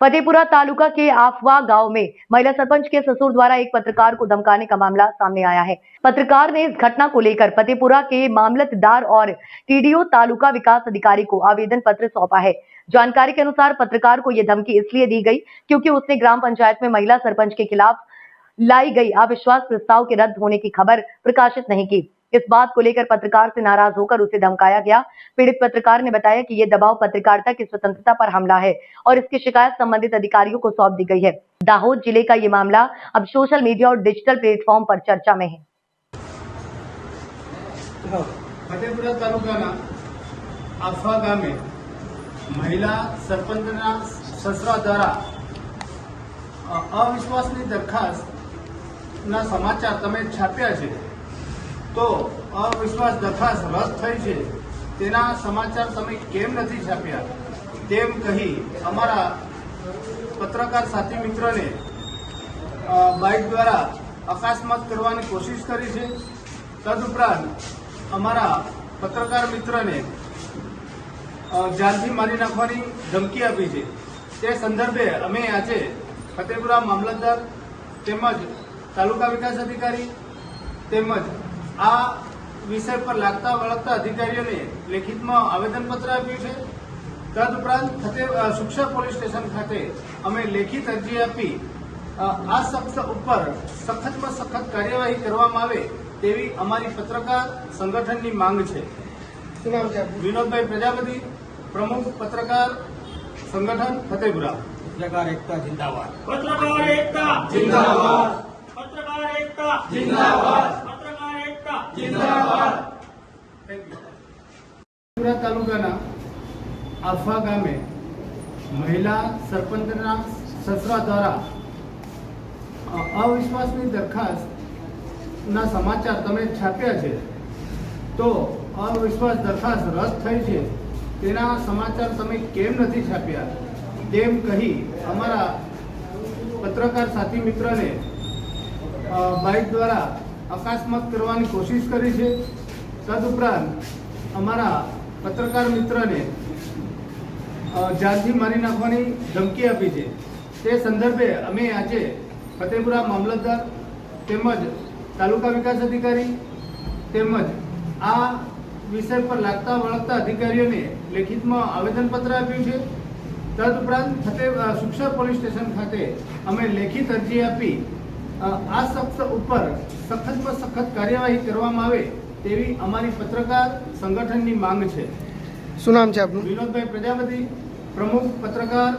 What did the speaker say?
फतेहपुरा तालुका के आफवा गाँव में महिला सरपंच के ससुर द्वारा एक पत्रकार को धमकाने का मामला सामने आया है। पत्रकार ने इस घटना को लेकर फतेहपुरा के मामलतदार और टीडीओ तालुका विकास अधिकारी को आवेदन पत्र सौंपा है। जानकारी के अनुसार पत्रकार को यह धमकी इसलिए दी गई क्योंकि उसने ग्राम पंचायत में महिला सरपंच के खिलाफ लाई गई अविश्वास प्रस्ताव के रद्द होने की खबर प्रकाशित नहीं की। इस बात को लेकर पत्रकार से नाराज होकर उसे धमकाया गया पीड़ित पत्रकार ने बताया कि ये दबाव पत्रकारिता की स्वतंत्रता पर हमला है और इसकी शिकायत संबंधित अधिकारियों को सौंप दी गई है दाहोद जिले का ये मामला अब सोशल मीडिया और डिजिटल प्लेटफॉर्म पर चर्चा में है ફતેપુરા તાલુકાના આફા ગામે મહિલા સરપંચના સસરા દ્વારા અ, અવિશ્વાસની દરખાસ્તના સમાચાર તમે છાપ્યા છે તો અવિશ્વાસ દરખાસ્ત રદ થઈ છે. તેના સમાચાર તમે કેમ નથી છાપ્યા? તેમ કહી અમારા પત્રકાર સાથી મિત્રને બાઇક દ્વારા અકસ્માત કરવાની કોશિશ કરી છે. તદુપરાંત અમારા પત્રકાર મિત્રને જાનથી મારી નાખવાની ધમકી આપી છે. તે સંદર્ભે અમે આજે ફતેપુરા મામલતદાર તેમજ તાલુકા વિકાસ અધિકારી તેમજ આ વિષય પર લાગતા વળગતા અધિકારીઓને લેખિતમાં આવેદનપત્ર આપ્યું છે. તદઉપરાંત ફતે અ, સુક્ષા પોલીસ સ્ટેશન ખાતે અમે લેખિત અરજી આપી આ શખ્સ ઉપર સખતમાં સખત કાર્યવાહી કરવામાં આવે તેવી અમારી પત્રકાર સંગઠનની માંગ છે. શું નામ છે વિનોદભાઈ પ્રજાપતિ પ્રમુખ પત્રકાર સંગઠન ફતેપુરા. પત્રકાર એકતા જિંદાબાદ. પત્રકાર એકતા જિંદાબાદ. પત્રકાર એકતા જિંદાબાદ પત્રકાર એકતા ફતેપુરા તાલુકાના આફા ગામે મહિલા સરપંચના સસરા દ્વારા અવિશ્વાસની દરખાસ્તના સમાચાર તમે છાપ્યા છે. તો અવિશ્વાસ દરખાસ્ત રદ થઈ છે. તેના સમાચાર તમે કેમ નથી છાપ્યા? તેમ કહી અમારા પત્રકાર સાથી મિત્રને બાઇક દ્વારા અકસ્માત કરવાની કોશિશ કરી છે. તદુપરાંત અમારા પત્રકાર મિત્રને જાનથી મારી નાખવાની ધમકી આપી છે. તે સંદર્ભે અમે આજે ફતેપુરા મામલતદાર તેમજ તાલુકા વિકાસ અધિકારી તેમજ આ વિષય પર લાગતા વળગતા અધિકારીઓને લેખિતમાં આવેદનપત્ર આપ્યું છે. તદઉપરાંત ફતે સુક્ષર પોલીસ સ્ટેશન ખાતે અમે લેખિત અરજી આપી આ શખ્સ ઉપર સખતમાં સખત કાર્યવાહી કરવામાં આવે તેવી અમારી પત્રકાર સંગઠનની માંગ છે. શું નામ છે આપનું? વિનોદભાઈ પ્રજાપતિ પ્રમુખ પત્રકાર